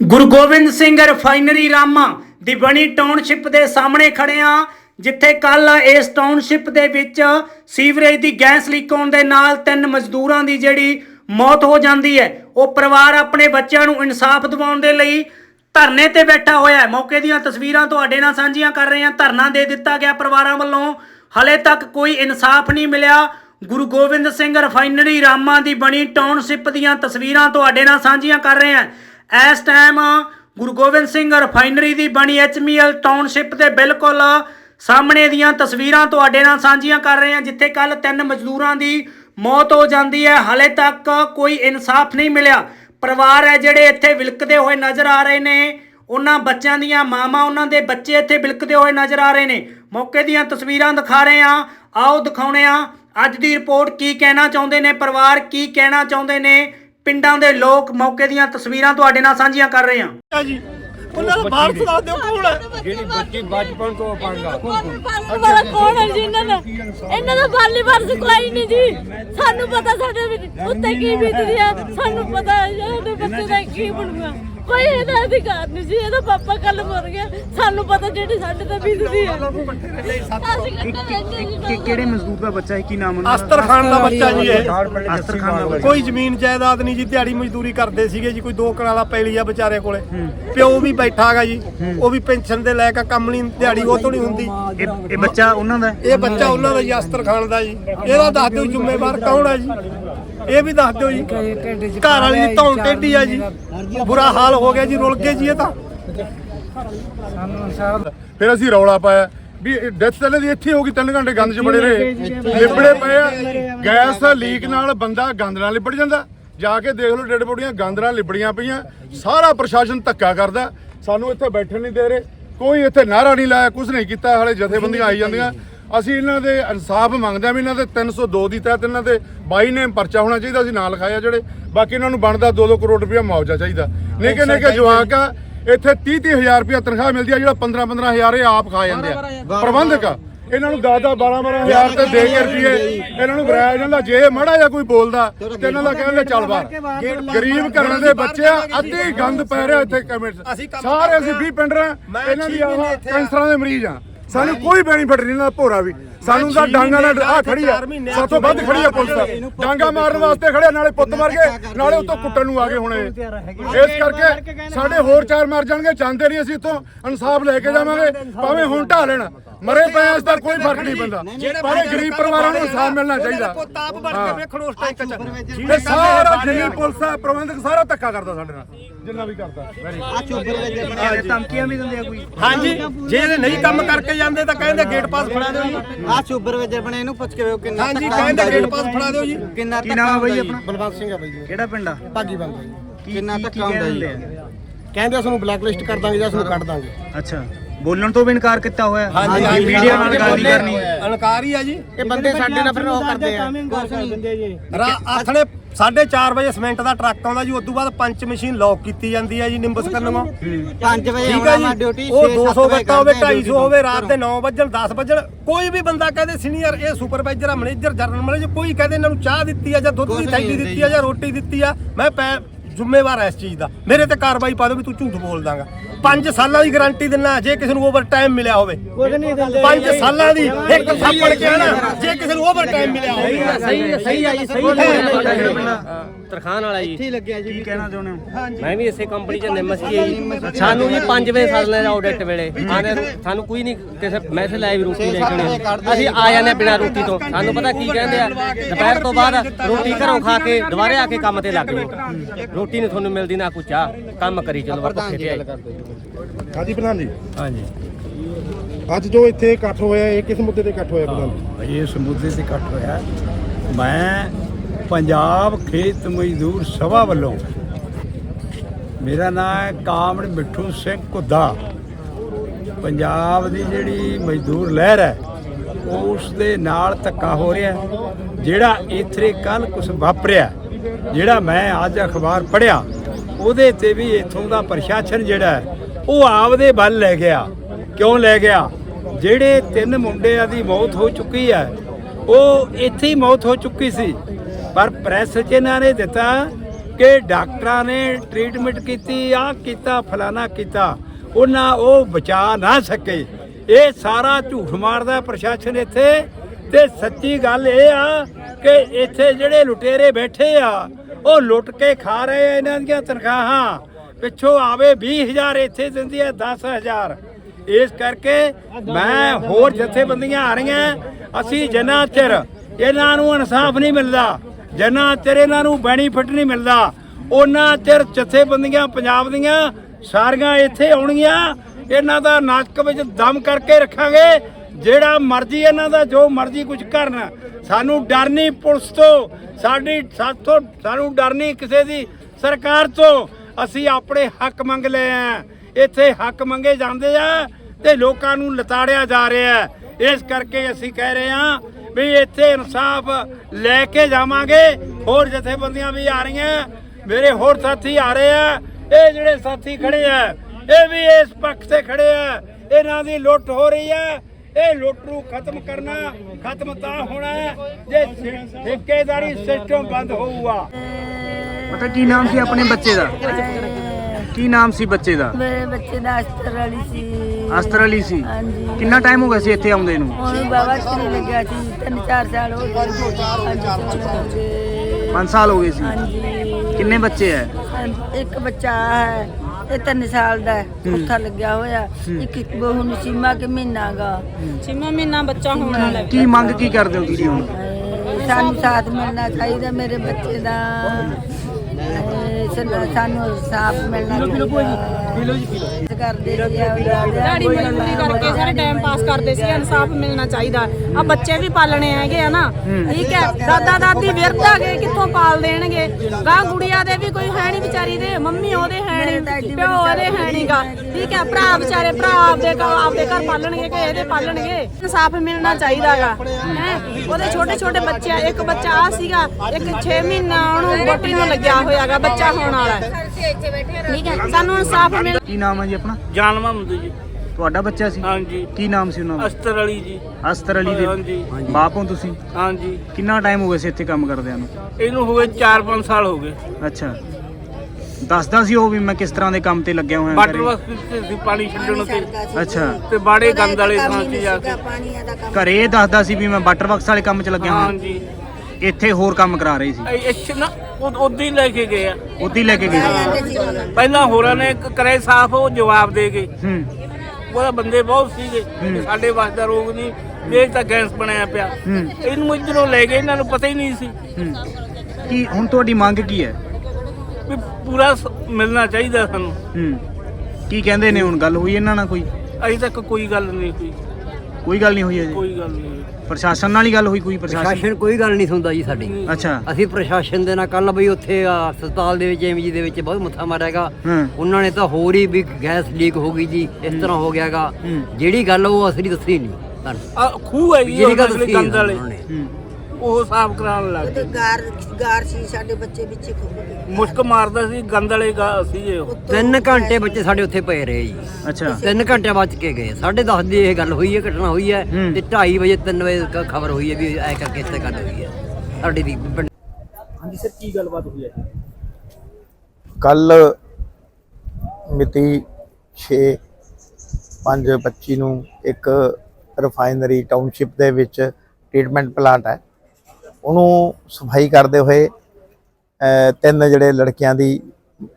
ਗੁਰੂ Gobind Singh refinery Rama ਦੀ ਬਣੀ township ਦੇ ਸਾਹਮਣੇ ਖੜੇ ਆ ਜਿੱਥੇ ਕੱਲ ਇਸ ਟਾਊਨਸ਼ਿਪ ਦੇ ਵਿੱਚ ਸੀਵਰੇਜ ਦੀ ਗੈਸ ਲੀਕ ਹੋਣ ਦੇ ਨਾਲ ਤਿੰਨ ਮਜ਼ਦੂਰਾਂ ਦੀ ਜਿਹੜੀ ਮੌਤ ਹੋ ਜਾਂਦੀ ਹੈ, ਉਹ ਪਰਿਵਾਰ ਆਪਣੇ ਬੱਚਿਆਂ ਨੂੰ ਇਨਸਾਫ ਦਿਵਾਉਣ ਦੇ ਲਈ ਧਰਨੇ ਤੇ ਬੈਠਾ ਹੋਇਆ ਹੈ। ਮੌਕੇ ਦੀਆਂ ਤਸਵੀਰਾਂ ਤੁਹਾਡੇ ਨਾਲ ਸਾਂਝੀਆਂ ਕਰ ਰਹੇ ਹਾਂ। ਧਰਨਾ ਦੇ ਦਿੱਤਾ ਗਿਆ ਪਰਿਵਾਰਾਂ ਵੱਲੋਂ। ਹਲੇ ਤੱਕ ਕੋਈ ਇਨਸਾਫ ਨਹੀਂ ਮਿਲਿਆ। ਗੁਰੂ ਗੋਬਿੰਦ ਸਿੰਘ ਰਿਫਾਈਨਰੀ ਰਾਮਾ ਦੀ ਬਣੀ ਟਾਊਨਸ਼ਿਪ ਦੀਆਂ ਤਸਵੀਰਾਂ ਤੁਹਾਡੇ ਨਾਲ ਸਾਂਝੀਆਂ ਕਰ ਰਹੇ ਹਾਂ। ਇਸ ਟਾਈਮ ਗੁਰੂ ਗੋਬਿੰਦ ਸਿੰਘ ਰਿਫਾਈਨਰੀ ਦੀ ਬਣੀ ਐਚਮੀਐਲ ਟਾਊਨਸ਼ਿਪ ਦੇ ਬਿਲਕੁਲ ਸਾਹਮਣੇ ਦੀਆਂ ਤਸਵੀਰਾਂ ਤੁਹਾਡੇ ਨਾਲ ਸਾਂਝੀਆਂ ਕਰ ਰਹੇ ਹਾਂ, ਜਿੱਥੇ ਕੱਲ ਤਿੰਨ ਮਜ਼ਦੂਰਾਂ ਦੀ ਮੌਤ ਹੋ ਜਾਂਦੀ ਹੈ। ਹਲੇ ਤੱਕ ਕੋਈ ਇਨਸਾਫ ਨਹੀਂ ਮਿਲਿਆ। ਪਰਿਵਾਰ ਹੈ ਜਿਹੜੇ ਇੱਥੇ ਵਿਲਕਦੇ ਹੋਏ ਨਜ਼ਰ ਆ ਰਹੇ ਨੇ। ਉਹਨਾਂ ਬੱਚਿਆਂ ਦੀਆਂ ਮਾਵਾਂ, ਉਹਨਾਂ ਦੇ ਬੱਚੇ ਇੱਥੇ ਵਿਲਕਦੇ ਹੋਏ ਨਜ਼ਰ ਆ ਰਹੇ ਨੇ। ਮੌਕੇ ਦੀਆਂ ਤਸਵੀਰਾਂ ਦਿਖਾ ਰਹੇ ਆ ਆਓ ਦਿਖਾਉਣੇ ਆ ਅੱਜ ਦੀ ਰਿਪੋਰਟ ਕੀ ਕਹਿਣਾ ਚਾਹੁੰਦੇ ਨੇ? ਪਰਿਵਾਰ ਕੀ ਕਹਿਣਾ ਚਾਹੁੰਦੇ ਨੇ? ਪਿੰਡਾਂ ਦੇ ਲੋਕ ਮੌਕੇ ਦੀਆਂ ਤਸਵੀਰਾਂ ਤੁਹਾਡੇ ਨਾਲ ਸਾਂਝੀਆਂ ਕਰ ਰਹੇ ਆ ਆ ਜੀ। ਉਹਨਾਂ ਦਾ ਵਾਰਸ ਦੱਸ ਦਿਓ ਕੌਣ ਹੈ? ਜਿਹੜੀ ਬੱਚੀ ਬਚਪਨ ਤੋਂ ਪਾਂਗਾ ਵਾਲਾ ਕੌਣ ਹੈ ਜੀ ਇਹਨਾਂ ਦਾ? ਇਹਨਾਂ ਦਾ ਬਾਲੀ ਵਾਰਸ ਕੋਈ ਨਹੀਂ ਜੀ। ਸਾਨੂੰ ਪਤਾ ਸਾਡੇ ਵੀ ਉੱਤੇ ਕੀ ਬੀਤਦੀ ਆ। ਸਾਨੂੰ ਪਤਾ ਹੈ ਜੀ ਸਾਡੇ ਬੱਚੇ ਦਾ ਕੀ ਬਣੂਗਾ। ਕੋਈ ਇਹਦਾ ਅਧਿਕਾਰ ਨਹੀਂ ਜੀ ਇਹਦਾ ਪਾਪਾ ਕੱਲ ਮਰ ਗਿਆ ਸਾਨੂੰ ਪਤਾ ਜਿਹੜੀ ਸਾਡੇ ਤੇ ਬੀਤਦੀ ਅਸੀਂ ਰਹਿੰਦੇ ਕਿ ਕਿਹੜੇ ਮਜ਼ਦੂਰ ਦਾ ਬੱਚਾ ਹੈ? ਕੀ ਨਾਮ ਉਹਨਾਂ ਦਾ? ਅਸਤਰ ਖਾਨ ਦਾ ਬੱਚਾ ਜੀ ਇਹ। ਅਸਤਰ ਖਾਨ ਦਾ ਬੱਚਾ। ਕੋਈ ਜ਼ਮੀਨ ਜਾਇਦਾਦ ਨਹੀਂ ਜੀ ਦਿਹਾੜੀ ਮਜ਼ਦੂਰੀ ਕਰਦੇ ਸੀਗੇ ਜੀ ਕੋਈ ਦੋ ਕਨਾਲਾ ਪੈਲੀ ਆ ਵਿਚਾਰੇ ਕੋਲੇ। ਪਿਓ ਵੀ ਬੈਠਾ ਹੈਗਾ ਜੀ ਉਹ ਵੀ ਪੈਨਸ਼ਨ ਦੇ ਲੈ ਕੇ ਕੰਮ ਨਹੀਂ ਦਿਹਾੜੀ ਉਹ ਤੋਂ ਨਹੀਂ ਹੁੰਦੀ। ਇਹ ਬੱਚਾ ਉਹਨਾਂ ਦਾ ਹੈ? ਇਹ ਬੱਚਾ ਉਹਨਾਂ ਦਾ ਜੀ ਅਸਤਰ ਖਾਨ ਦਾ ਜੀ। ਇਹਦਾ ਦੱਸ ਦਿਓ ਜ਼ਿੰਮੇਵਾਰ ਕੌਣ ਹੈ ਜੀ? ਇਹ ਵੀ ਦੱਸ ਦਿਓ ਜੀ। ਘਰ ਵਾਲੀ ਦੀ ਧੌਣ ਟੇਢੀ ਆ ਜੀ। ਬੁਰਾ ਹਾਲ ਹੋ ਗਿਆ ਜੀ ਰੁਲ ਗਏ ਜੀ ਇਹ ਤਾਂ। ਫਿਰ ਅਸੀਂ ਰੌਲਾ ਪਾਇਆ ਵੀ ਡੈਥ ਤਾਂ ਇਹਦੀ ਇੱਥੇ ਹੋ ਗਈ 3 ਘੰਟੇ ਗੰਦ 'ਚ ਬੜੇ ਰਹੇ। ਲਿਬੜੇ ਪਏ ਆ ਗੈਸ ਲੀਕ ਨਾਲ ਬੰਦਾ ਗੰਦ ਨਾਲ ਲਿਬੜ ਜਾਂਦਾ। ਜਾ ਕੇ ਦੇਖ ਲਓ ਡੇਡ ਬੋਡੀਆਂ ਗੰਦ ਨਾਲ ਲਿਬੜੀਆਂ ਪਈਆਂ। ਸਾਰਾ ਪ੍ਰਸ਼ਾਸਨ ਧੱਕਾ ਕਰਦਾ। ਸਾਨੂੰ ਇੱਥੇ ਬੈਠਣ ਨਹੀਂ ਦੇ ਰਹੇ। ਕੋਈ ਇੱਥੇ ਨਾਰਾ ਨਹੀਂ ਲਾਇਆ ਕੁਝ ਨਹੀਂ ਕੀਤਾ। ਹਾਲੇ ਜਥੇਬੰਦੀਆਂ ਆਈ ਜਾਂਦੀਆਂ। ਅਸੀਂ ਇਹਨਾਂ ਦੇ ਇਨਸਾਫ ਮੰਗਦੇ ਆ ਵੀ ਇਹਨਾਂ ਦੇ 302 ਦੀ ਤਹਿਤ ਇਹਨਾਂ ਦੇ 22 ਨੇ ਪਰਚਾ ਹੋਣਾ ਚਾਹੀਦਾ ਅਸੀਂ ਨਾਲ ਲਿਖਾਇਆ ਜਿਹੜੇ। ਬਾਕੀ ਇਹਨਾਂ ਨੂੰ ਬਣਦਾ 2-2 ਕਰੋੜ ਰੁਪਇਆ ਮੁਆਵਜ਼ਾ ਚਾਹੀਦਾ। ਨਿੱਕੇ ਨਿੱਕੇ ਜਵਾਕ ਆ ਇੱਥੇ 30 ਹਜ਼ਾਰ ਰੁਪਇਆ ਤਨਖਾਹ ਮਿਲਦੀ ਆ ਜਿਹੜਾ 15 15 ਹਜ਼ਾਰ ਇਹ ਆਪ ਖਾ ਜਾਂਦੇ ਆ। ਪ੍ਰਬੰਧਕ ਆ। ਇਹਨਾਂ ਨੂੰ 10 10 12 12 ਹਜ਼ਾਰ ਤੇ ਦੇ ਕੇ ਰੁਪਏ ਇਹਨਾਂ ਨੂੰ ਬਰਾਇਆ ਜਾਂਦਾ ਜੇ ਮੜਾ ਜਾਂ ਕੋਈ ਬੋਲਦਾ ਤੇ ਇਹਨਾਂ ਦਾ ਕਹਿੰਦੇ ਚੱਲ ਬਾਹਰ ਗਰੀਬ ਘਰਾਂ ਦੇ ਬੱਚੇ ਆ ਅੱਧੀ ਗੰਦ ਪੈ ਰਿਹਾ ਇੱਥੇ ਕਮੈਂਟ ਸਾਰੇ ਅਸੀਂ ਕਰਦੇ 20 ਪਿੰਡ ਰਾਂ ਮੈਂ ਇਹਨਾਂ ਦੀ ਆਹ। ਕੈਂਸਰਾਂ ਦੇ ਮਰੀਜ਼ ਆ। ਸਾਨੂੰ ਕੋਈ ਬੈਨੀਫਿਟ ਨਹੀਂ ਦਾ ਭੋਰਾ ਵੀ। ਸਾਨੂੰ ਤਾਂ ਡਾਂਗਾ ਨਾਲ ਆ ਖੜੀ ਆ। ਸਾਥੋਂ ਵੱਧ ਖੜੀ ਆ ਪੁਲਿਸ। ਡਾਂਗਾ ਮਾਰਨ ਵਾਸਤੇ ਖੜੇ ਨਾਲੇ ਪੁੱਤ ਮਰ ਗਏ ਨਾਲੇ ਉਤੋਂ ਕੁੱਟਣ ਨੂੰ ਆ ਗਏ ਹੁਣ। ਇਹ। ਇਸ ਕਰਕੇ ਸਾਡੇ ਹੋਰ ਚਾਰ ਮਰ ਜਾਣਗੇ ਚਾਹੁੰਦੇ ਨਹੀਂ ਅਸੀਂ ਇਥੋਂ ਇਨਸਾਫ ਲੈ ਕੇ ਜਾਵਾਂਗੇ ਭਾਵੇਂ ਹੁਣ ਢਾ ਲੈਣ। ਮਰੇ ਆ, ਇਸ ਦਾ ਕੋਈ ਫ਼ਰਕ ਨਹੀਂ ਪੈਂਦਾ ਪਰ ਗਰੀਬ ਪਰਿਵਾਰਾਂ ਨੂੰ ਇਨਸਾਫ ਮਿਲਣਾ ਚਾਹੀਦਾ ਪੁੱਤ ਆਪ ਕੇ ਵੇਖਣ ਉਸ ਸਾਰਾ ਜਿੰਨੀ ਪੁਲਿਸ ਆ ਪ੍ਰਬੰਧਕ ਸਾਰਾ ਧੱਕਾ ਕਰਦਾ ਸਾਡੇ ਨਾਲ ਜਿੰਨਾ ਵੀ ਕਰਦਾ ਵੈਰੀ ਧਮਕੀਆਂ ਵੀ ਦਿੰਦੇ ਆ ਕੋਈ ਹਾਂਜੀ ਜੇ ਇਹ ਨਹੀਂ ਕੰਮ ਕਰਕੇ ਜਾਂਦੇ ਤਾਂ ਕਹਿੰਦੇ ਗੇਟ ਪਾਸ ਫੜਾ ਦਿਓ ਜੀ ਆ ਸੁਪਰਵਾਈਜ਼ਰ ਬਣੇ ਇਹਨੂੰ ਪੁੱਛ ਕੇ ਵੇਖੋ ਕਿੰਨਾ ਹਾਂਜੀ ਧੱਕਾ ਕਹਿੰਦੇ ਹੁੰਦਾ ਗੇਟ। ਪਾਸ ਫੜਾ ਦਿਓ ਜੀ ਕਿੰਨਾ ਕੀ ਨਾਮ ਬਾਈ ਆਪਣਾ ਬਲਵੰਤ ਸਿੰਘ ਆ ਬਾਈ ਕਿਹੜਾ ਪਿੰਡ ਆ ਭਾਗੀ ਬੰਦ ਜੀ ਕੀ ਕਿੰਨਾ ਧੱਕਾ ਹੁੰਦਾ ਜੀ? ਕਹਿੰਦੇ ਆ? ਕਹਿੰਦੇ ਉਸ ਨੂੰ ਬਲੈਕ ਲਿਸਟ ਕਰ ਦਾਂਗੇ ਜਾਂ ਉਸ ਨੂੰ ਕੱਢ ਦਾਂਗੇ ਅੱਛਾ ਬੋਲਣ ਤੋਂ ਵੀ ਇਨਕਾਰ ਕੀਤਾ ਹੋਇਆ ਹੈ? ਹਾਂਜੀ ਮੀਡੀਆ ਨਾਲ ਗੱਲ ਨਹੀਂ ਕਰਨੀ। ਅਨਕਾਰ ਹੀ ਆ ਜੀ। ਇਹ ਬੰਦੇ ਸਾਡੇ ਨਾਲ ਫਿਰ ਉਹ ਕਰਦੇ ਆ। ਆਥਣੇ 4:30 ਵਜੇ ਸਿਮੈਂਟ ਦਾ ਟਰੱਕ ਆਉਂਦਾ ਜੀ ਉਸ ਤੋਂ ਬਾਅਦ ਪੰਚ ਮਸ਼ੀਨ ਲੌਕ ਕੀਤੀ ਜਾਂਦੀ ਹੈ ਜੀ ਨਿੰਬਸ ਕਰਨੋਂ 5 ਵਜੇ ਠੀਕ ਹੈ ਆਉਣਾ ਜੀ ਡਿਊਟੀ ਉਹ 200 ਗੱਟਾ ਹੋਵੇ 250 ਹੋਵੇ ਰਾਤ ਦੇ 9 ਵਜਣ 10 ਵਜਣ ਕੋਈ ਵੀ ਬੰਦਾ ਕਹਦੇ ਸੀਨੀਅਰ ਇਹ ਸੁਪਰਵਾਈਜ਼ਰ ਆ ਮੈਨੇਜਰ ਜਨਰਲ ਮੈਨੇਜਰ ਕੋਈ ਕਹਦੇ ਇਹਨਾਂ ਨੂੰ ਚਾਹ ਦਿੱਤੀ ਆ ਜਾਂ ਦੁੱਧ ਦੀ ਥੈਲੀ ਦਿੱਤੀ ਆ ਜਾਂ ਰੋਟੀ ਦਿੱਤੀ ਆ ਮੈਂ ਪੈ ਜ਼ਿੰਮੇਵਾਰ ਆ ਇਸ ਚੀਜ਼ ਦਾ। ਮੇਰੇ ਤੇ ਕਾਰਵਾਈ ਪਾ ਦਿਓ ਵੀ ਤੂੰ ਝੂਠ ਬੋਲਦਾਗਾ 5 ਸਾਲਾਂ ਦੀ ਗਾਰੰਟੀ ਦਿੰਨਾ ਜੇ ਕਿਸੇ ਨੂੰ ਓਵਰ ਟਾਈਮ ਮਿਲਿਆ ਹੋਵੇ। ਕੁਝ ਨਹੀਂ ਦਿੰਦੇ। 5 ਸਾਲਾਂ ਦੀ ਇੱਕ ਥੱਪੜ ਕੇ ਨਾ ਜੇ ਕਿਸੇ ਨੂੰ ਓਵਰ ਟਾਈਮ ਮਿਲਿਆ ਹੋਵੇ। ਸਹੀ ਸਹੀ ਆ ਜੀ ਸਹੀ ਤਰਖਾਨ ਵਾਲਾ ਜੀ। ਇੱਥੇ ਲੱਗਿਆ ਜੀ। ਕੀ ਕਹਿਣਾ ਚਾਹੁੰਦੇ ਹੋ? ਮੈਂ ਵੀ ਇਸੇ ਕੰਪਨੀ ਚ ਨਿਮਸ ਕੀ ਜੀ ਸਾਨੂੰ ਜੀ 5 ਵਜੇ ਸਾਡਲੇ ਦਾ ਆਡਿਟ ਵੇਲੇ। ਆਨੇ ਸਾਨੂੰ ਕੋਈ ਨਹੀਂ ਕਿਸੇ ਮੈਸੇਜ ਆਇਆ ਵੀ ਰੋਟੀ ਲੈ ਕੇ। ਅਸੀਂ ਆ ਜਾਂਦੇ ਬਿਨਾਂ ਰੋਟੀ ਤੋਂ। ਸਾਨੂੰ ਪਤਾ ਕੀ ਕਹਿੰਦੇ ਆ ਦੁਪਹਿਰ ਤੋਂ ਬਾਅਦ ਰੋਟੀ ਘਰੋਂ ਖਾ ਕੇ ਦੁਬਾਰੇ ਆ ਕੇ ਕੰਮ ਤੇ ਲੱਗ ਜਾਓ। ਰੋਟੀ ਨਹੀਂ ਤੁਹਾਨੂੰ ਮਿਲਦੀ ਨਾ ਕੁਛ ਆ ਕੰਮ ਕਰੀ ਚਲੋ ਬਸ ਭੁੱਖੇ ਤੇ ਆਏ ਹਾਂਜੀ ਪ੍ਰਧਾਨ ਜੀ। ਹਾਂਜੀ। ਅੱਜ ਜੋ ਇੱਥੇ ਇਕੱਠ ਹੋਇਆ ਇਹ ਕਿਸ ਮੁੱਦੇ ਤੇ ਇਕੱਠ ਹੋਇਆ ਪ੍ਰਧਾਨ ਜੀ? ਇਸ ਮੁੱਦੇ ਤੇ ਇਕੱਠ ਹੋਇਆ। ਮੈਂ ਪੰਜਾਬ ਖੇਤ ਮਜ਼ਦੂਰ ਸਭਾ ਵੱਲੋਂ ਮੇਰਾ ਨਾਮ ਹੈ ਕਾਮੜ ਮਿੱਠੂ ਸਿੰਘ ਘੁੱਦਾ। ਪੰਜਾਬ ਦੀ ਜਿਹੜੀ ਮਜ਼ਦੂਰ ਲਹਿਰ ਹੈ ਉਸ ਦੇ ਨਾਲ ਧੱਕਾ ਹੋ ਰਿਹਾ। ਜਿਹੜਾ ਇੱਥੇ ਕੱਲ ਕੁਝ ਵਾਪਰਿਆ। ਜਿਹੜਾ ਮੈਂ ਅੱਜ ਅਖਬਾਰ ਪੜ੍ਹਿਆ, ਉਹਦੇ ਤੇ ਵੀ ਇੱਥੋਂ ਦਾ ਪ੍ਰਸ਼ਾਸਨ ਜਿਹੜਾ ਹੈ, ਉਹ ਆਪਦੇ ਵੱਲ ਲੈ ਗਿਆ। ਕਿਉਂ ਲੈ ਗਿਆ? ਜਿਹੜੇ ਤਿੰਨ ਮੁੰਡਿਆਂ ਦੀ ਮੌਤ ਹੋ ਚੁੱਕੀ ਹੈ, ਉਹ ਇੱਥੇ ਹੀ ਮੌਤ ਹੋ ਚੁੱਕੀ ਸੀ। ਪਰ ਪ੍ਰੈਸ 'ਚ ਇਹਨਾਂ ਨੇ ਦਿੱਤਾ ਕਿ ਡਾਕਟਰਾਂ ਨੇ ਟ੍ਰੀਟਮੈਂਟ ਕੀਤੀ ਆ ਕੀਤਾ ਫਲਾਣਾ ਕੀਤਾ। ਉਹਨਾਂ ਉਹ ਬਚਾ ਨਾ ਸਕੇ। ਇਹ ਸਾਰਾ ਝੂਠ ਮਾਰਦਾ ਪ੍ਰਸ਼ਾਸਨ ਇੱਥੇ। ਤੇ ਸੱਚੀ ਗੱਲ ਇਹ ਆ ਕਿ ਇੱਥੇ ਜਿਹੜੇ ਲੁਟੇਰੇ ਬੈਠੇ ਆ, ਉਹ ਲੁੱਟ ਕੇ ਖਾ ਰਹੇ ਆ ਇਹਨਾਂ ਦੀਆਂ ਤਨਖਾਹਾਂ। ਪਿੱਛੋਂ ਆਵੇ 20000 ਇੱਥੇ ਦਿੰਦੀ ਹੈ 10000 ਇਸ ਕਰਕੇ ਮੈਂ ਹੋਰ ਜਥੇਬੰਦੀਆਂ ਆ ਰਹੀਆਂ। ਅਸੀਂ ਜਨਾ ਚਿਰ ਇਹਨਾਂ ਨੂੰ ਇਨਸਾਫ ਨਹੀਂ ਮਿਲਦਾ, ਜਨਾ ਚਿਰ ਇਹਨਾਂ ਨੂੰ ਬੈਨੀਫਿਟ ਨਹੀਂ ਮਿਲਦਾ ਉਹਨਾਂ ਚਿਰ ਜਥੇਬੰਦੀਆਂ ਪੰਜਾਬ ਦੀਆਂ ਸਾਰੀਆਂ ਇੱਥੇ ਆਉਣਗੀਆਂ। ਇਹਨਾਂ ਦਾ ਨਾਟਕ ਵਿੱਚ ਦਮ ਕਰਕੇ ਰੱਖਾਂਗੇ। ਜਿਹੜਾ ਮਰਜ਼ੀ ਇਹਨਾਂ ਦਾ, ਜੋ ਮਰਜ਼ੀ ਕੁਝ ਕਰਨ, ਸਾਨੂੰ ਡਰ ਨਹੀਂ ਪੁਲਿਸ ਤੋਂ, ਸਾਡੀ ਸਾਥੋਂ ਸਾਨੂੰ ਡਰ ਨਹੀਂ ਕਿਸੇ ਦੀ, ਸਰਕਾਰ ਤੋਂ। ਅਸੀਂ ਆਪਣੇ ਹੱਕ ਮੰਗ ਲਏ ਆ। ਇੱਥੇ ਹੱਕ ਮੰਗੇ ਜਾਂਦੇ ਆ ਤੇ ਲੋਕਾਂ ਨੂੰ ਲਤਾੜਿਆ ਜਾ ਰਿਹਾ ਇਸ ਕਰਕੇ ਅਸੀਂ ਕਹਿ ਰਹੇ ਹਾਂ ਵੀ ਇੱਥੇ ਇਨਸਾਫ ਲੈ ਕੇ ਜਾਵਾਂਗੇ। ਹੋਰ ਜਥੇਬੰਦੀਆਂ ਵੀ ਆ ਰਹੀਆਂ ਮੇਰੇ ਹੋਰ ਸਾਥੀ ਆ ਰਹੇ ਆ। ਇਹ ਜਿਹੜੇ ਸਾਥੀ ਖੜੇ ਆ, ਇਹ ਵੀ ਇਸ ਪੱਖ ਤੇ ਖੜੇ ਆ। ਇਹਨਾਂ ਦੀ ਲੁੱਟ ਹੋ ਰਹੀ ਹੈ। ਇਹ ਲੁੱਟ ਨੂੰ ਖਤਮ ਕਰਨਾ ਖਤਮ ਤਾਂ ਹੋਣਾ ਹੈ ਜੇ ਠੇਕੇਦਾਰੀ ਸਿਸਟਮ ਬੰਦ ਹੋਊਗਾ। ਪਤਾ ਕੀ ਨਾਮ ਸੀ ਆਪਣੇ ਬੱਚੇ ਦਾ? ਕੀ ਨਾਮ ਸੀ ਬੱਚੇ ਦਾ? ਮੇਰੇ ਬੱਚੇ ਦਾ ਅਸਤਰ ਵਾਲੀ ਸੀ। ਅਸਤਰ ਅਲੀ ਸੀ। ਹਾਂਜੀ। ਕਿੰਨਾ ਟਾਈਮ ਹੋ ਗਿਆ ਸੀ ਇੱਥੇ ਆਉਂਦੇ ਨੂੰ? ਹੁਣ ਬਾਬਾ ਚਲੀ ਲੱਗਿਆ ਸੀ ਤਿੰਨ ਚਾਰ ਸਾਲ ਹੋ ਗਏ। 5 ਸਾਲ ਹੋ ਗਏ ਸੀ। ਹਾਂਜੀ। ਕਿੰਨੇ ਬੱਚੇ ਐ ਇੱਕ ਬੱਚਾ ਹੈ। ਇਹ ਤਿੰਨ ਸਾਲ ਦਾ ਹੈ, ਉੱਥਾ ਲੱਗਿਆ ਹੋਇਆ। ਇੱਕ ਇੱਕ ਬਹੂ ਨੂੰ ਸੀਮਾ ਕੇ ਮਹੀਨਾ ਗਾ। ਛੇਵਾਂ ਮਹੀਨਾ ਬੱਚਾ ਹੋਣ ਵਾਲਾ ਹੈ। ਕੀ ਮੰਗ ਕੀ ਕਰਦੇ ਹੋ ਤੁਸੀਂ ਹੁਣ? ਸਾਨੂੰ ਸਾਥ ਮਿਲਣਾ ਚਾਹੀਦਾ ਮੇਰੇ ਬੱਚੇ ਦਾ। ਹਾਏ, ਸਾਨੂੰ- ਸਾਨੂੰ ਸਾਥ ਮਿਲਣਾ ਚਾਹੀਦਾ। ਕਰਦੇ ਸੀ ਔਲਾਦ ਦਿਹਾੜੀ ਮਜ਼ਦੂਰੀ ਕਰਕੇ ਸਾਰੇ ਟਾਈਮ ਪਾਸ ਕਰਦੇ ਸੀ ਇਨਸਾਫ ਮਿਲਣਾ ਚਾਹੀਦਾ। ਆ ਬੱਚੇ ਵੀ ਪਾਲਣੇ ਹੈਗੇ ਆ ਨਾ। ਠੀਕ ਹੈ ਦਾਦਾ ਦਾਦੀ ਵਿਰਧ ਹੈਗੇ ਕਿੱਥੋਂ ਪਾਲ ਦੇਣਗੇ? ਗਾਂ ਗੁੜੀਆ ਦੇ ਵੀ ਕੋਈ ਹੈ ਨਹੀਂ ਵਿਚਾਰੀ ਦੇ ਮੰਮੀ ਉਹਦੇ ਹੈ ਨਹੀਂ ਪਿਓ ਉਹਦੇ ਹੈ ਨਹੀਂਗਾ ਠੀਕ ਹੈ ਭਰਾ ਵਿਚਾਰੇ ਭਰਾ ਆਪਦੇ ਘਰ ਆਪਦੇ ਘਰ ਪਾਲਣਗੇ ਕਿ ਇਹਦੇ ਪਾਲਣਗੇ? ਇਨਸਾਫ ਮਿਲਣਾ ਚਾਹੀਦਾਗਾ ਹੈ? ਉਹਦੇ ਛੋਟੇ ਛੋਟੇ ਬੱਚੇ ਆ ਇੱਕ ਬੱਚਾ ਆ ਸੀਗਾ ਇੱਕ 6 ਮਹੀਨਾ ਉਹਨੂੰ ਬੋਟੀ ਨੂੰ ਲੱਗਿਆ ਹੋਇਆਗਾ ਬੱਚਾ ਹੋਣ ਵਾਲਾ ਹੈ। ਠੀਕ ਹੈ। ਸਾਨੂੰ ਇਨਸਾਫ ਮਿਲ ਕੀ ਨਾਮ ਹੈ ਜੀ ਆਪਣਾ? ਜਾਨਵਾ ਹੁੰਦੀ ਜੀ। ਤੁਹਾਡਾ ਬੱਚਾ ਸੀ? ਹਾਂਜੀ। ਕੀ ਨਾਮ ਸੀ ਉਹਨਾਂ ਦਾ? ਅਸਤਰ ਵਾਲੀ ਜੀ। ਅਸਤਰ ਅਲੀ ਦੇ ਹਾਂਜੀ। ਬਾਪ ਹੋ ਤੁਸੀਂ? ਹਾਂਜੀ। ਕਿੰਨਾ ਟਾਈਮ ਹੋ ਗਿਆ ਸੀ ਇੱਥੇ ਕੰਮ ਕਰਦਿਆਂ ਨੂੰ? ਇਹਨੂੰ ਹੋ ਗਏ 4-5 ਸਾਲ ਹੋ ਗਏ। ਅੱਛਾ। ਦੱਸਦਾ ਸੀ ਉਹ ਵੀ ਮੈਂ ਕਿਸ ਤਰ੍ਹਾਂ ਦੇ ਕੰਮ ਤੇ ਲੱਗਿਆ ਹੋਇਆ ਵਾਟਰ ਘਰੇ? ਸੀ ਪਾਣੀ ਛੱਡਣ ਤੇ ਅੱਛਾ। ਤੇ ਬਾੜੇ ਗੰਦ ਵਾਲੇ ਥਾਂ ਤੇ ਜਾ ਕੇ। ਪਾਣੀਆਂ ਦਾ ਕੰਮ। ਘਰੇ ਇਹ ਦੱਸਦਾ ਸੀ ਵੀ ਮੈਂ ਵਾਟਰ ਵਰਕਸ ਵਾਲੇ ਕੰਮ 'ਚ ਲੱਗਿਆ ਹੋਇਆ। ਹਾਂਜੀ। ਇੱਥੇ ਹੋਰ ਕੰਮ ਕਰਾ ਰਹੀ ਸੀ। ਇਹ ਇੱਥੇ ਨਾ ਉਦੋਂ ਹੀ ਲੈ ਕੇ ਗਏ ਆ। ਉੱਦੀ ਲੈ ਕੇ ਗਏ। ਪਹਿਲਾਂ ਹੋਰਾਂ ਨੇ ਕ- ਕਰੇ ਸਾਫ਼ ਉਹ ਜਵਾਬ ਦੇ ਗਏ। ਹੂੰ। ਉਹਦਾ ਬੰਦੇ ਬਹੁਤ ਸੀਗੇ। ਸਾਡੇ ਵਾਸ ਦਾ ਰੋਗ ਨਹੀਂ। ਇਹ ਤਾਂ ਗੈਸ ਬਣਾਇਆ ਪਿਆ। ਹੂੰ। ਇਹਨੂੰ ਇੱਧਰੋਂ ਲੈ ਗਏ ਇਹਨਾਂ ਨੂੰ ਪਤਾ ਹੀ ਨਹੀਂ ਸੀ। ਹੂੰ। ਕੀ ਹੁਣ ਤੁਹਾਡੀ ਮੰਗ ਕੀ ਹੈ? ਵੀ ਪੂਰਾ ਸ- ਮਿਲਣਾ ਚਾਹੀਦਾ ਸਾਨੂੰ। ਹੂੰ। ਕੀ ਕਹਿੰਦੇ ਨੇ ਹੁਣ? ਗੱਲ ਹੋਈ ਇਹਨਾਂ ਨਾਲ ਕੋਈ? ਅਜੇ ਤੱਕ ਕੋਈ ਗੱਲ ਨਹੀਂ ਹੋਈ। ਕੋਈ ਗੱਲ ਨਹੀਂ ਹੋਈ ਅਜੇ? ਕੋਈ ਗੱਲ ਨਹੀਂ। ਪ੍ਰਸ਼ਾਸਨ ਨਾਲ ਹੀ ਗੱਲ ਹੋਈ ਕੋਈ ਪ੍ਰਸ਼ਾਸਨ? ਪ੍ਰਸ਼ਾਸਨ ਕੋਈ ਗੱਲ ਨਹੀਂ ਸੁਣਦਾ ਜੀ ਸਾਡੀ। ਅੱਛਾ। ਅਸੀਂ ਪ੍ਰਸ਼ਾਸਨ ਦੇ ਨਾਲ ਕੱਲ ਬਈ ਉੱਥੇ ਆ, ਹਸਪਤਾਲ ਦੇ ਵਿੱਚ ਐਮਜੀ ਦੇ ਵਿੱਚ ਬਹੁਤ ਮੱਥਾ ਮਾਰਿਆਗਾ ਹਾਂ। ਉਹਨਾਂ ਨੇ ਤਾਂ ਹੋਰ ਹੀ ਵੀ ਗੈਸ ਲੀਕ ਹੋ ਗਈ ਜੀ ਇਸ ਤਰ੍ਹਾਂ ਹੋ ਗਿਆਗਾ ਹੂੰ। ਜਿਹੜੀ ਗੱਲ ਉਹ ਅਸਲੀ ਦੱਸੀ ਨਹੀਂ। ਤੁਹਾਨੂੰ ਆ ਖੂਹ ਹੈ ਜੀ ਜਿਹੜੀ ਗੱਲ ਉਹ ਦੱਸੀ ਗੰਦ ਵਾਲੇ। ਉਹਨਾਂ ਨੇ। ਹੂੰ। ਉਹ ਸਾਫ਼ ਕਰਾਉਣ ਲੱਗ ਗਏ। ਗਾਰ ਗਾਰ ਸੀ ਸਾਡੇ ਬੱਚੇ ਵਿੱਚ ਮੁਸ਼ਕ ਮਾਰਦਾ ਸੀ ਗੰਦ ਵਾਲੇ ਗਾ- ਸੀਗੇ ਉਹ। ਤਿੰਨ ਘੰਟੇ ਬੱਚੇ ਸਾਡੇ ਉੱਥੇ ਪਏ ਰਹੇ ਜੀ। ਅੱਛਾ। ਤਿੰਨ ਘੰਟੇ ਬਚ ਕੇ ਗਏ। ਸਾਢੇ ਦਸ ਦੀ ਇਹ ਗੱਲ ਹੋਈ ਹੈ ਘਟਨਾ ਹੋਈ ਹੈ ਹੂੰ। ਤੇ 2:30 ਵਜੇ 3 ਵਜੇ ਖਬਰ ਹੋਈ ਹੈ ਵੀ ਐ ਕਰਕੇ ਇੱਥੇ ਗੱਲ ਹੋਈ ਹੈ। ਸਾਡੀ ਦੀ ਪਿੰਡ ਕੱਲ ਮਿਤੀ 6 5 25 ਨੂੰ ਇੱਕ ਰਿਫਾਈਨਰੀ ਟਾਊਨਸ਼ਿਪ ਦੇ ਵਿੱਚ ਟ੍ਰੀਟਮੈਂਟ ਪਲਾਂਟ ਹੈ। ਉਹਨੂੰ ਸਫ਼ਾਈ ਕਰਦੇ ਹੋਏ ਤਿੰਨ ਜਿਹੜੇ ਲੜਕਿਆਂ ਦੀ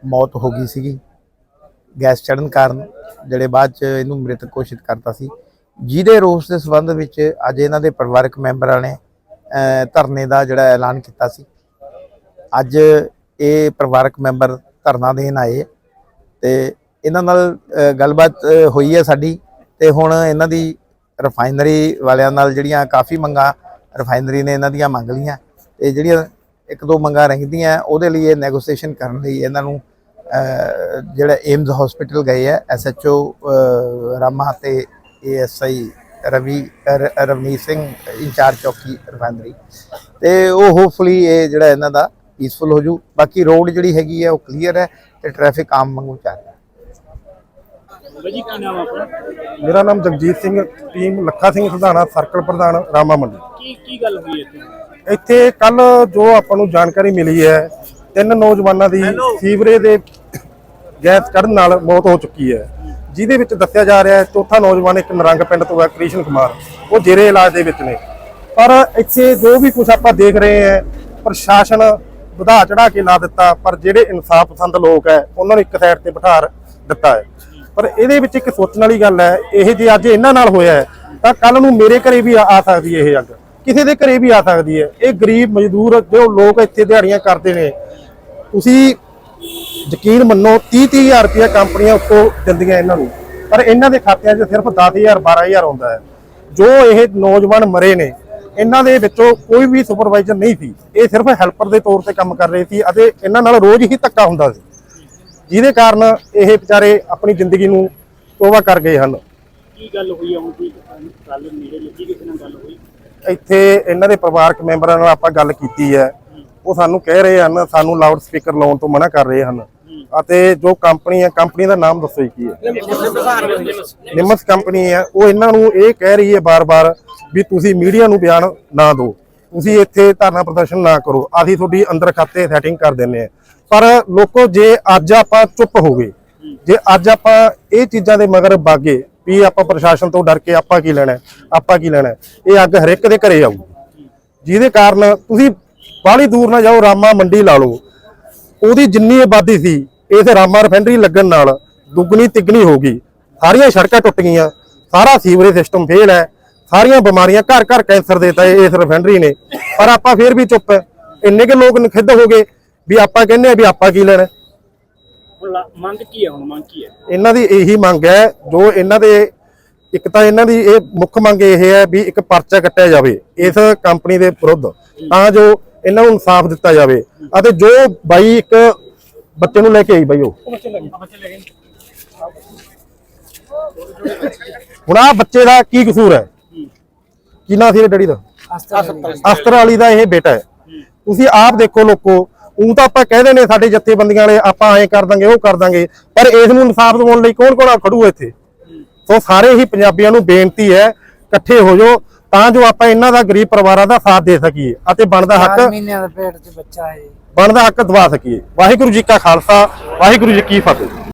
ਮੌਤ ਹੋ ਗਈ ਸੀਗੀ। ਗੈਸ ਚੜਨ ਕਾਰਨ ਜਿਹੜੇ ਬਾਅਦ ਚ ਇਹਨੂੰ ਮ੍ਰਿਤਕ ਘੋਸ਼ਿਤ ਕਰਤਾ ਸੀ। ਜਿਹਦੇ ਰੋਸ ਦੇ ਸੰਬੰਧ ਵਿੱਚ ਅੱਜ ਇਹਨਾਂ ਦੇ ਪਰਿਵਾਰਕ ਮੈਂਬਰਾਂ ਨੇ ਧਰਨੇ ਦਾ ਜਿਹੜਾ ਐਲਾਨ ਕੀਤਾ ਸੀ। ਅੱਜ ਇਹ ਪਰਿਵਾਰਕ ਮੈਂਬਰ ਧਰਨਾ ਦੇਣ ਆਏ ਤੇ ਇਹਨਾਂ ਨਾਲ ਗੱਲਬਾਤ ਹੋਈ ਹੈ ਸਾਡੀ। ਤੇ ਹੁਣ ਇਹਨਾਂ ਦੀ ਰਿਫਾਈਨਰੀ ਵਾਲਿਆਂ ਨਾਲ ਜਿਹੜੀਆਂ ਕਾਫੀ ਮੰਗਾਂ ਰਿਫਾਈਨਰੀ ਨੇ ਇਹਨਾਂ ਦੀਆਂ ਮੰਗ ਲਈਆਂ। ਤੇ ਜਿਹੜੀਆਂ ਇੱਕ ਦੋ ਮੰਗਾਂ ਰਹਿੰਦੀਆਂ, ਉਹਦੇ ਲਈ ਇਹ ਨੈਗੋਸੀਏਸ਼ਨ ਕਰਨ ਲਈ ਇਹਨਾਂ ਨੂੰ ਜਿਹੜਾ ਏਮਜ਼ ਹਸਪੀਟਲ ਗਏ ਆ ਐਸਐਚਓ ਰਾਮਾ ਤੇ ਏਐਸਆਈ ਰਵੀ ਰ- ਰਵਨੀਤ ਸਿੰਘ ਇੰਚਾਰਜ ਚੌਕੀ ਰਿਫਾਈਨਰੀ। ਤੇ ਉਹ ਹੋਪਫੁਲੀ ਇਹ ਜਿਹੜਾ ਇਹਨਾਂ ਦਾ ਪੀਸਫੁਲ ਹੋ ਜੂ। ਬਾਕੀ ਰੋਡ ਜਿਹੜੀ ਹੈਗੀ ਹੈ ਉਹ ਕਲੀਅਰ ਹੈ ਤੇ ਟ੍ਰੈਫਿਕ ਆਮ ਵਾਂਗੂ ਚੱਲ ਰਿਹਾ। ਮੇਰਾ ਨਾਮ ਜਗਜੀਤ ਸਿੰਘ ਟੀਮ ਲੱਖਾ ਸਿੰਘ ਸੁਧਾਣਾ ਸਰਕਲ ਪ੍ਰਧਾਨ ਰਾਮਾ ਮੰਡੀ। ਕੀ ਕੀ ਗੱਲ ਹੋਈ ਇੱਥੇ? ਇੱਥੇ ਕੱਲ ਜੋ ਆਪਾਂ ਨੂੰ ਜਾਣਕਾਰੀ ਮਿਲੀ ਹੈ ਤਿੰਨ ਨੌਜਵਾਨਾਂ ਦੀ ਸੀਵਰੇਜ ਦੇ ਗੈਸ ਚੜਨ ਨਾਲ ਮੌਤ ਹੋ ਚੁੱਕੀ ਹੈ। ਜਿਹਦੇ ਵਿੱਚ ਦੱਸਿਆ ਜਾ ਰਿਹਾ ਹੈ ਚੌਥਾ ਨੌਜਵਾਨ ਇੱਕ ਨਰੰਗ ਪਿੰਡ ਤੋਂ ਹੈ ਕ੍ਰਿਸ਼ਨ ਕੁਮਾਰ। ਉਹ ਜੇਰੇ ਇਲਾਜ ਦੇ ਵਿੱਚ ਨੇ। ਪਰ ਇੱਥੇ ਜੋ ਵੀ ਕੁਝ ਆਪਾਂ ਦੇਖ ਰਹੇ ਹਾਂ ਪ੍ਰਸ਼ਾਸਨ ਵਧਾ ਚੜਾ ਕੇ ਲਾ ਦਿੱਤਾ ਪਰ ਜਿਹੜੇ ਇਨਸਾਫ ਪਸੰਦ ਲੋਕ ਹੈ ਉਹਨਾਂ ਨੂੰ ਇੱਕ ਸਾਈਡ ਤੇ ਬਿਠਾ ਦਿੱਤਾ ਹੈ। ਪਰ ਇਹਦੇ ਵਿੱਚ ਇੱਕ ਸੋਚਣ ਵਾਲੀ ਗੱਲ ਹੈ, ਇਹ ਜੇ ਅੱਜ ਇਹਨਾਂ ਨਾਲ ਹੋਇਆ ਹੈ, ਤਾਂ ਕੱਲ ਨੂੰ ਮੇਰੇ ਘਰੇ ਵੀ ਆ ਸਕਦੀ ਹੈ ਇਹ ਅੱਗ। ਕਿਸੇ ਦੇ ਘਰੇ ਵੀ ਆ ਸਕਦੀ ਹੈ। ਇਹ ਗਰੀਬ ਮਜ਼ਦੂਰ ਜੋ ਲੋਕ ਇੱਥੇ ਦਿਹਾੜੀਆਂ ਕਰਦੇ ਨੇ, ਤੁਸੀਂ ਯਕੀਨ ਮੰਨੋ 30 30000 ਰੁਪਏ ਕੰਪਨੀਆਂ ਉੱਤੋਂ ਦਿੰਦੀਆਂ ਇਹਨਾਂ ਨੂੰ। ਪਰ ਇਹਨਾਂ ਦੇ ਖਾਤਿਆਂ 'ਚ ਸਿਰਫ 10000 12000 ਆਉਂਦਾ ਹੈ। ਜੋ ਇਹ ਨੌਜਵਾਨ ਮਰੇ ਨੇ, ਇਹਨਾਂ ਦੇ ਵਿੱਚੋਂ ਕੋਈ ਵੀ ਸੁਪਰਵਾਈਜ਼ਰ ਨਹੀਂ ਸੀ। ਇਹ ਸਿਰਫ ਹੈਲਪਰ ਦੇ ਤੌਰ ਤੇ ਕੰਮ ਕਰ ਰਹੇ ਸੀ ਅਤੇ ਇਹਨਾਂ ਨਾਲ ਰੋਜ਼ ਹੀ ਧੱਕਾ ਹੁੰਦਾ ਸੀ। ਜਿਹਦੇ ਕਾਰਨ ਇਹ ਵਿਚਾਰੇ ਆਪਣੀ ਜ਼ਿੰਦਗੀ ਨੂੰ ਤੋਬਾ ਕਰ ਗਏ ਹਨ। ਕੀ ਗੱਲ ਹੋਈ ਆ? ਹੁਣ ਕੋਈ ਗੱਲ ਨੇੜੇ ਲੱਗੀ ਕਿਸੇ ਨਾਲ ਗੱਲ ਹੋਈ? ਇੱਥੇ ਇਹਨਾਂ ਦੇ ਪਰਿਵਾਰਕ ਮੈਂਬਰਾਂ ਨਾਲ ਆਪਾਂ ਗੱਲ ਕੀਤੀ ਹੈ। ਉਹ ਸਾਨੂੰ ਕਹਿ ਰਹੇ ਹਨ ਸਾਨੂੰ ਲਾਊਡ ਸਪੀਕਰ ਲਾਉਣ ਤੋਂ ਮਨਾ ਕਰ ਰਹੇ ਹਨ। ਅਤੇ ਜੋ ਕੰਪਨੀ ਹੈ ਕੰਪਨੀ ਦਾ ਨਾਮ ਦੱਸੋ ਕੀ ਹੈ? ਨਿਮਸ ਕੰਪਨੀ ਹੈ। ਉਹ ਇਹਨਾਂ ਨੂੰ ਇਹ ਕਹਿ ਰਹੀ ਹੈ ਬਾਰ-ਬਾਰ ਵੀ ਤੁਸੀਂ ਮੀਡੀਆ ਨੂੰ ਬਿਆਨ ਨਾ ਦਿਓ। ਤੁਸੀਂ ਇੱਥੇ ਧਰਨਾ ਪ੍ਰਦਰਸ਼ਨ ਨਾ ਕਰੋ। ਅਸੀਂ ਤੁਹਾਡੀ ਅੰਦਰ ਖਾਤੇ ਸੈਟਿੰਗ ਕਰ ਦਿੰਨੇ ਆ ਪਰ ਲੋਕੋ, ਜੇ ਅੱਜ ਆਪਾਂ ਚੁੱਪ ਹੋ ਗਏ, ਜੇ ਅੱਜ ਆਪਾਂ ਇਹ ਚੀਜ਼ਾਂ ਦੇ ਮਗਰ ਬਾਗੇ ਵੀ ਆਪਾਂ ਪ੍ਰਸ਼ਾਸਨ ਤੋਂ ਡਰ ਕੇ ਆਪਾਂ ਕੀ ਲੈਣਾ ਆਪਾਂ ਕੀ ਲੈਣਾ ਇਹ ਅੱਗ ਹਰ ਇੱਕ ਦੇ ਘਰੇ ਆਊ। ਜਿਹਦੇ ਕਾਰਨ ਤੁਸੀਂ ਬਾਹਲੀ ਦੂਰ ਨਾ ਜਾਓ, ਰਾਮਾ ਮੰਡੀ ਲਾ ਲਓ। ਉਹਦੀ ਜਿੰਨੀ ਆਬਾਦੀ ਸੀ ਇਸ ਰਾਮਾ ਰਿਫਾਈਨਰੀ ਲੱਗਣ ਨਾਲ ਦੁੱਗਣੀ ਤਿੱਗਣੀ ਹੋ ਗਈ। ਸਾਰੀਆਂ ਸੜਕਾਂ ਟੁੱਟ ਗਈਆਂ, ਸਾਰਾ ਸੀਵਰੇਜ ਸਿਸਟਮ ਫੇਲ ਹੈ, ਸਾਰੀਆਂ ਬਿਮਾਰੀਆਂ ਘਰ ਘਰ ਕੈਂਸਰ ਦੇਤਾ ਇਸ ਰਿਫਾਈਨਰੀ ਨੇ। ਪਰ ਆਪਾਂ ਫੇਰ ਵੀ ਚੁੱਪ ਹੈ। ਇੰਨੇ ਕੇ ਲੋਕ ਨਖਿੱਧ ਹੋ ਗਏ ਵੀ ਆਪਾਂ ਕਹਿੰਦੇ ਆ ਵੀ ਆਪਾਂ ਕੀ ਲੈਣਾ। ਮੰਗ ਕੀ ਹੈ ਹੁਣ ਮੰਗ ਕੀ ਹੈ ਇਹਨਾਂ ਦੀ ਇਹੀ ਮੰਗ ਹੈ ਜੋ ਇਹਨਾਂ ਦੇ ਇੱਕ ਤਾਂ ਇਹਨਾਂ ਦੀ ਇਹ ਮੁੱਖ ਮੰਗ ਇਹ ਹੈ ਵੀ ਇੱਕ ਪਰਚਾ ਕੱਟਿਆ ਜਾਵੇ ਇਸ ਕੰਪਨੀ ਦੇ ਵਿਰੁੱਧ ਤਾਂ ਜੋ ਇਹਨਾਂ ਨੂੰ ਇਨਸਾਫ ਦਿੱਤਾ ਜਾਵੇ। ਅਤੇ ਜੋ ਬਾਈ ਇੱਕ ਬੱਚੇ ਨੂੰ ਲੈ ਕੇ ਆਈ ਬਾਈ ਉਹ। ਹੁਣ ਆ ਬੱਚੇ ਦਾ ਕੀ ਕਸੂਰ ਹੈ? ਕੀ ਨਾਂ ਸੀ ਇਹ ਡੈਡੀ ਦਾ? ਅਸਤਰ ਵਾਲੀ ਦਾ ਇਹ ਬੇਟਾ ਹੈ। ਤੁਸੀਂ ਆਪ ਦੇਖੋ ਲੋਕੋ ਉਹ ਤਾਂ ਆਪਾਂ ਕਹਿੰਦੇ ਨੇ ਸਾਡੇ ਜੱਥੇਬੰਦੀਆਂ ਵਾਲੇ ਆਪਾਂ ਐਂ ਕਰ ਦਾਂਗੇ ਉਹ ਕਰ ਦਾਂਗੇ ਪਰ ਇਸ ਨੂੰ ਇਨਸਾਫ ਦਿਵਾਉਣ ਲਈ ਕੌਣ ਕੌਣ ਖੜੂ ਇੱਥੇ। ਸੋ ਸਾਰੇ ਹੀ ਪੰਜਾਬੀਆਂ ਨੂੰ ਬੇਨਤੀ ਹੈ ਇਕੱਠੇ ਹੋ ਜਾਓ ਤਾਂ ਜੋ ਆਪਾਂ ਇਹਨਾਂ ਦਾ ਗਰੀਬ ਪਰਿਵਾਰਾਂ ਦਾ ਸਾਥ ਦੇ ਸਕੀਏ ਅਤੇ ਬਣਦਾ ਹੱਕ ਮਹੀਨਿਆਂ ਦਾ ਪੇਟ 'ਚ ਬੱਚਾ ਹੈ। ਬਣਦਾ ਹੱਕ ਦਵਾ ਸਕੀਏ। ਵਾਹਿਗੁਰੂ ਜੀ ਕਾ ਖਾਲਸਾ ਵਾਹਿਗੁਰੂ ਜੀ ਕੀ ਫਤਿਹ।